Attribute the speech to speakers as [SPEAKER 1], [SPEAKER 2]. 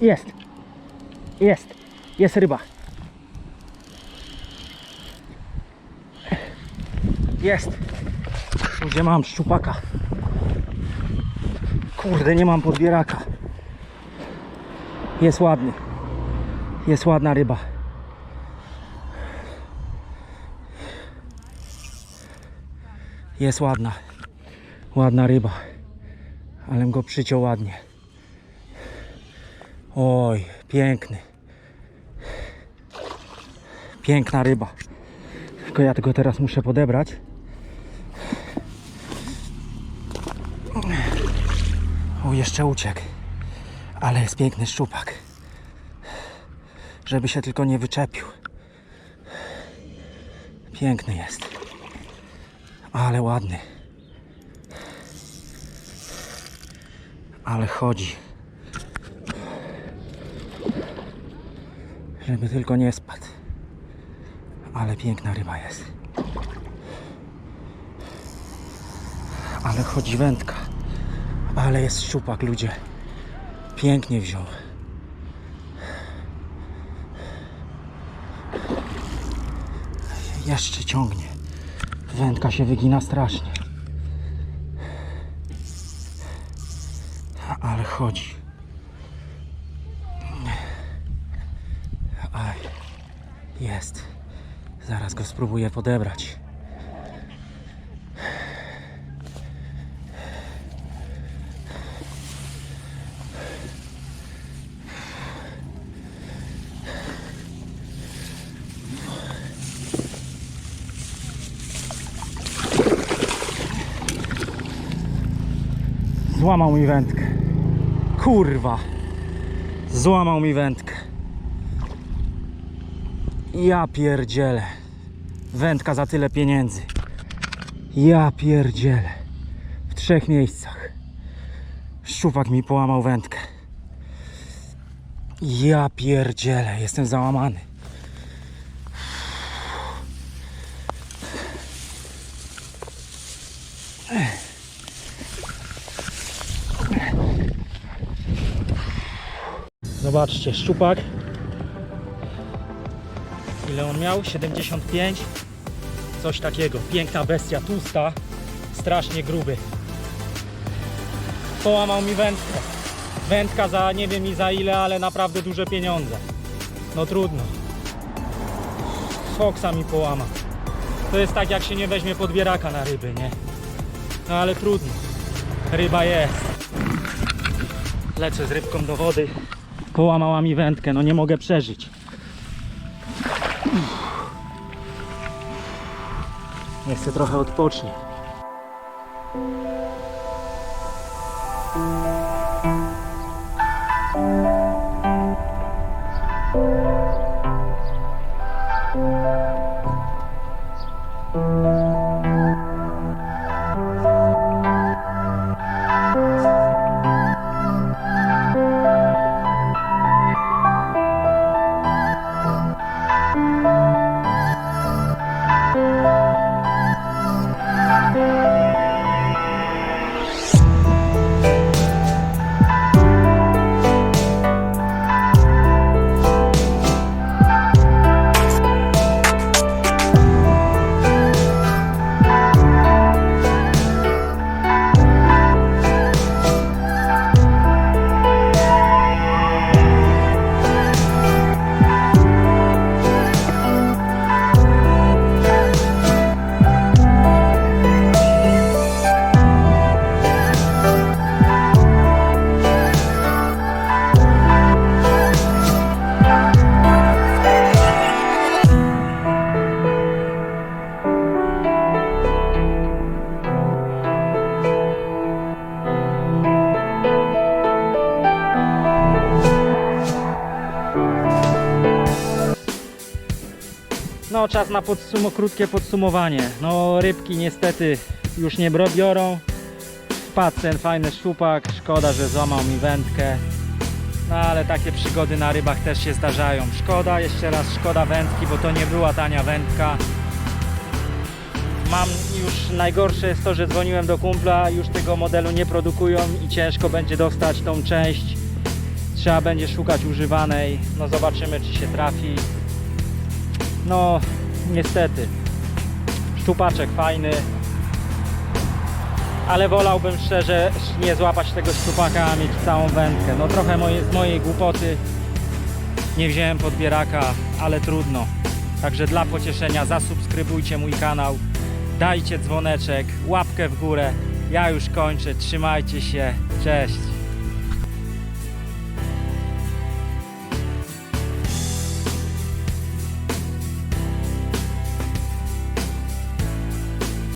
[SPEAKER 1] Jest. Jest. Jest ryba. Jest. Gdzie mam szczupaka? Kurde, nie mam podbieraka. Jest ładny. Jest ładna ryba. Jest ładna. Ładna ryba. Ale go przyciął ładnie. Oj, piękny. Piękna ryba. Tylko ja tego teraz muszę podebrać. O, jeszcze uciekł. Ale jest piękny szczupak. Żeby się tylko nie wyczepił. Piękny jest. Ale ładny. Ale chodzi. Żeby tylko nie spadł. Ale piękna ryba jest. Ale chodzi wędka. Ale jest szczupak, ludzie. Pięknie wziął. Jeszcze ciągnie. Wędka się wygina strasznie. Ale chodzi. Jest. Zaraz go spróbuję podebrać. Złamał mi wędkę. Kurwa. Złamał mi wędkę. Ja pierdzielę. Wędka za tyle pieniędzy. Ja pierdzielę. W trzech miejscach. Szczupak mi połamał wędkę. Ja pierdzielę. Jestem załamany. Zobaczcie, szczupak. Ile on miał? 75. Coś takiego. Piękna bestia, tłusta. Strasznie gruby. Połamał mi wędkę. Wędka za nie wiem i za ile, ale naprawdę duże pieniądze. No trudno. Foksa mi połamał. To jest tak jak się nie weźmie podbieraka na ryby, nie? No ale trudno. Ryba jest. Lecę z rybką do wody. Połamała mi wędkę, no nie mogę przeżyć. Nie chcę trochę odpocznie. No, czas na podsumo, krótkie podsumowanie. No, rybki niestety już nie biorą. Wpadł ten fajny szczupak. Szkoda, że złamał mi wędkę. No, ale takie przygody na rybach też się zdarzają. Szkoda, jeszcze raz szkoda wędki, bo to nie była tania wędka. Mam już najgorsze jest to, że dzwoniłem do kumpla, już tego modelu nie produkują i ciężko będzie dostać tą część Trzeba będzie szukać używanej. No zobaczymy, czy się trafi. No, niestety. Szczupaczek fajny. Ale wolałbym szczerze nie złapać tego szczupaka, a mieć całą wędkę. No trochę moje, z mojej głupoty nie wziąłem podbieraka, ale trudno. Także dla pocieszenia zasubskrybujcie mój kanał, dajcie dzwoneczek, łapkę w górę. Ja już kończę, trzymajcie się, cześć.